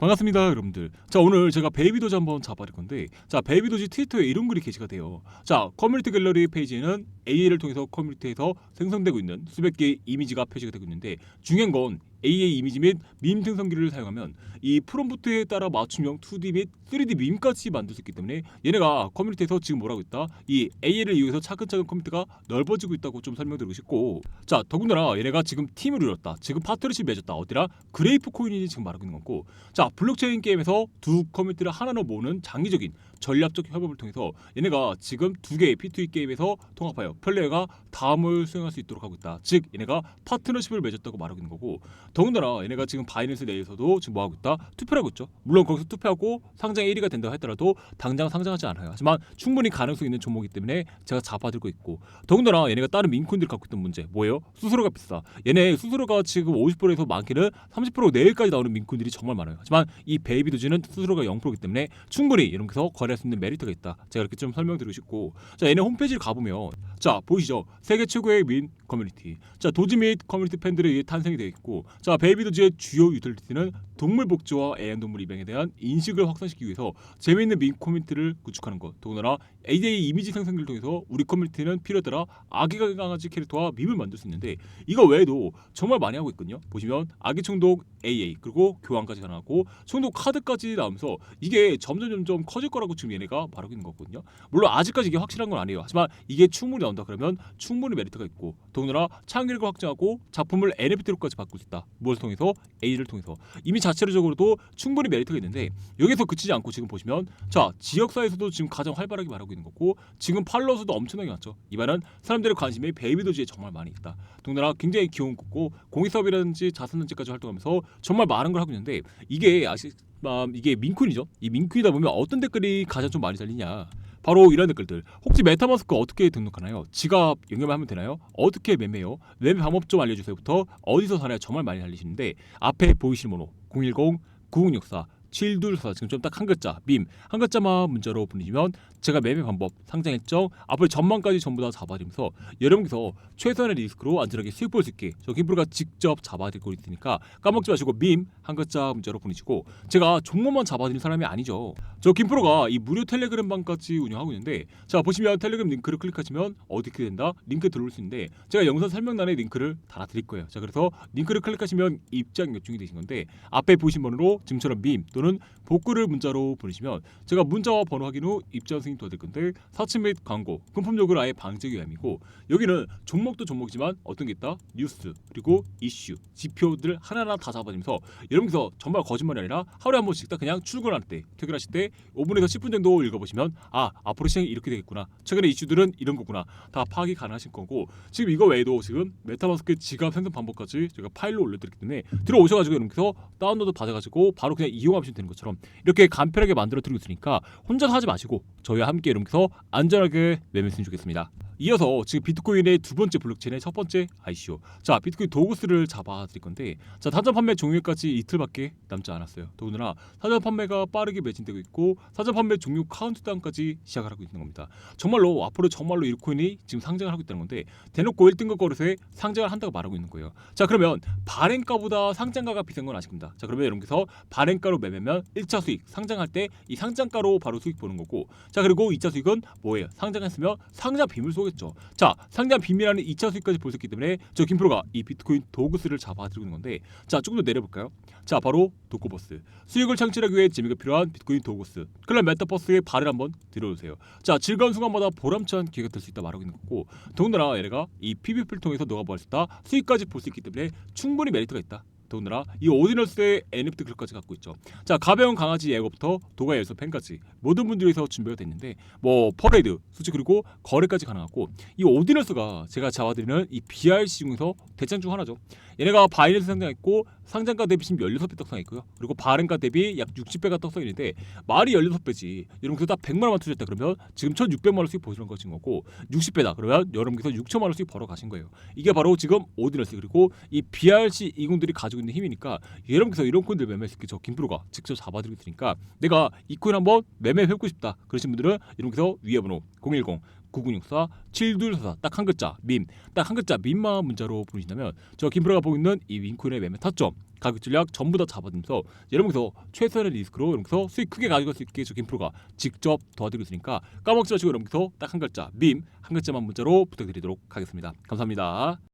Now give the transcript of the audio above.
반갑습니다 여러분들. 자 오늘 제가 베이비도지 한번 잡아볼 건데 자 베이비도지 트위터에 이런 글이 게시가 돼요. 자 커뮤니티 갤러리 페이지에는 AA를 통해서 커뮤니티에서 생성되고 있는 수백 개의 이미지가 표시가 되고 있는데 중요한 건 AA 이미지 및 밈 생성기를 사용하면 이 프롬프트에 따라 맞춤형 2D 및 3D 밈까지 만들 수 있기 때문에 얘네가 커뮤니티에서 지금 뭐라고 있다? 이 AA를 이용해서 차근차근 커뮤니티가 넓어지고 있다고 좀 설명드리고 싶고. 자 더군다나 얘네가 지금 팀을 이뤘다. 지금 파트너십 맺었다. 어디라? 그레이프 코인이 지금 말하고 있는 거고. 자 블록체인 게임에서 두 커뮤니티를 하나로 모으는 장기적인 전략적 협업을 통해서 얘네가 지금 두 개의 P2E 게임에서 통합하여 플레이어가 다음을 수행할 수 있도록 하고 있다. 즉 얘네가 파트너십을 맺었다고 말하고 있는 거고 더군다나 얘네가 지금 바이낸스 내에서도 지금 뭐 하고 있다? 투표를 하고 있죠. 물론 거기서 투표하고 상장 1위가 된다고 하더라도 당장 상장하지 않아요. 하지만 충분히 가능성 있는 종목이기 때문에 제가 잡아들고 있고 더군다나 얘네가 다른 민코인들이 갖고 있던 문제 뭐예요? 수수료가 비싸. 얘네 수수료가 지금 50%에서 많게는 30% 내일까지 나오는 민코인들이 정말 많아요. 하지만 이 베이비도지는 수수료가 0%이기 때문에 충분히 이렇게서 거래할 수 있는 메리트가 있다. 제가 이렇게 좀 설명드리고 싶고 자 얘네 홈페이지를 가보면 자 보이시죠? 세계 최고의 민 커뮤니티. 자 도지 및 커뮤니티 팬들에 의해 탄생이 되어 있고 자 베이비 도지의 주요 유틸리티는 동물 복지와 애완동물 입양에 대한 인식을 확산시키기 위해서 재미있는 민 커뮤니티를 구축하는 것. 더군다나 ADA 이미지 생성기를 통해서 우리 커뮤니티는 필요에 따라 아기 강아지 캐릭터와 밈을 만들 수 있는데 이거 외에도 정말 많이 하고 있거든요. 보시면 아기 총독 AA 그리고 교환까지 가능하고 총독 카드까지 나오면서 이게 점점 점점 커질 거라고 지금 얘네가 말하고 있는 거거든요. 물론 아직까지 이게 확실한 건 아니에요. 하지만 이게 충분히 나온다 그러면 충분히 메리트가 있고 더군다나 창의력을 확장하고 작품을 NFT로까지 바꿀 수 있다. 무엇을 통해서 A를 통해서 이미 자체적으로도 충분히 메리트가 있는데 여기서 그치지 않고 지금 보시면 자 지역사에서도 지금 가장 활발하게 말하고 있는 거고 지금 팔로워 수도 엄청나게 많죠. 이 말은 사람들의 관심이 베이비도지에 정말 많이 있다. 더군다나 굉장히 기운 굽고 공익사업이라든지 자선단체까지 활동하면서 정말 많은 걸 하고 있는데 이게 아시 아, 이게 민쿤이죠. 이 민쿤이다 보면 어떤 댓글이 가장 좀 많이 달리냐. 바로 이런 댓글들. 혹시 메타마스크 어떻게 등록하나요? 지갑 연결하면 되나요? 어떻게 매매요? 매매 방법 좀 알려주세요부터 어디서 사나요? 정말 많이 달리시는데 앞에 보이시는 번호 010 9064 724 지금 좀 딱 한 글자. 밈. 한 글자만 문자로 보내주면 제가 매매 방법 상장 일정 앞으로 전망까지 전부 다 잡아드리면서 여러분께서 최선의 리스크로 안전하게 수익 볼 수 있게 저 김프로가 직접 잡아드리고 있으니까 까먹지 마시고 밈 한 글자 문자로 보내시고 제가 종목만 잡아드리는 사람이 아니죠. 저 김프로가 이 무료 텔레그램 방까지 운영하고 있는데 자 보시면 텔레그램 링크를 클릭하시면 어떻게 된다? 링크 들어올 수 있는데 제가 영상 설명란에 링크를 달아드릴 거예요. 자 그래서 링크를 클릭하시면 입장 요청이 되신 건데 앞에 보신 번호로 지금처럼 밈 또는 복구를 문자로 보내시면 제가 문자와 번호 확인 후 입장 승인 도와드릴 건데 사칭 및 광고 금품력을 아예 방지하기 위함이고 여기는 종목도 종목이지만 어떤 게 있다? 뉴스 그리고 이슈 지표들 하나하나 다 잡아주면서 여러분께서 정말 거짓말이 아니라 하루에 한 번씩 딱 그냥 출근할 때 퇴근하실 때 5분에서 10분 정도 읽어보시면 아 앞으로 시장이 이렇게 되겠구나. 최근의 이슈들은 이런 거구나. 다 파악이 가능하실 거고 지금 이거 외에도 지금 메타마스크 지갑 생성 방법까지 제가 파일로 올려드렸기 때문에 들어오셔가지고 여러분께서 다운로드 받아가지고 바로 그냥 이용하시면 되는 것처럼 이렇게 간편하게 만들어 드리고 있으니까 혼자서 하지 마시고 저희와 함께 여러분께서 안전하게 매매했으면 좋겠습니다. 이어서 지금 비트코인의 두 번째 블록체인의 첫 번째 ICO. 자, 비트코인 도구스를 잡아 드릴 건데, 자, 사전 판매 종료까지 이틀밖에 남지 않았어요. 더군다나 사전 판매가 빠르게 매진되고 있고, 사전 판매 종료 카운트다운까지 시작을 하고 있는 겁니다. 정말로 앞으로 정말로 이 코인이 지금 상장을 하고 있다는 건데, 대놓고 1등급 거래소에 상장을 한다고 말하고 있는 거예요. 자, 그러면 발행가보다 상장가가 비싼 건 아실 겁니다. 자, 그러면 여러분께서 발행가로 매매면 1차 수익, 상장할 때 이 상장가로 바로 수익 보는 거고, 자, 그리고 2차 수익은 뭐예요? 상장했으면 상장 비밀 속 겠죠. 자, 상장 비밀하는 2차 수익까지 볼 수 있기 때문에 저 김프로가 이 비트코인 도구스를 잡아드리고 있는 건데, 자, 조금 더 내려볼까요? 자, 바로 도코버스. 수익을 창출하기 위해 재미가 필요한 비트코인 도구스. 클럽 메타버스의 발을 한번 들어주세요. 자, 즐거운 순간마다 보람찬 기회가 될 수 있다 말하고 있는 거고, 더군다나 얘네가 이 PVP를 통해서 너가 벌수 있다 수익까지 볼 수 있기 때문에 충분히 메리트가 있다. 더군다나 이 오디너스의 NFT 글까지 갖고 있죠. 자 가벼운 강아지 예고부터 도가 열서 팬까지 모든 분들에서 준비가 됐는데 뭐 퍼레이드, 수치 그리고 거래까지 가능하고 이 오디너스가 제가 잡아드리는 이 BRC 중에서 대장 중 하나죠. 얘네가 바이낸스 상장했고 상장가 대비 지금 16배 떡상했고요. 그리고 발행가 대비 약 60배가 떡상했는데 말이 16배지. 여러분께서 딱 100만 원만 투자했다 그러면 지금 1,600만 원 수익 보시는 것인 거고 60배다 그러면 여러분께서 6천만 원 수익 벌어 가신 거예요. 이게 바로 지금 오디너스 그리고 이 BRC 이군들이 가지고 있는 힘이니까 여러분께서 이런 코인들 매매했을 때 저 김프로가 직접 잡아드리고 있으니까 내가 이 코인 한번 매매해보고 싶다 그러신 분들은 여러분께서 위에 번호 010 9964 7244 딱 한 글자 밈딱한 글자 밈만 문자로 보내신다면 저 김프로가 보고 있는 이 윙코인의 매매 타점 가격 전략 전부 다 잡아주면서 여러분께서 최소한의 리스크로 여러분께서 수익 크게 가져갈 수 있게 저 김프로가 직접 도와드리고 있으니까 까먹지 마시고 여러분께서 딱 한 글자 밈한 글자만 문자로 부탁드리도록 하겠습니다. 감사합니다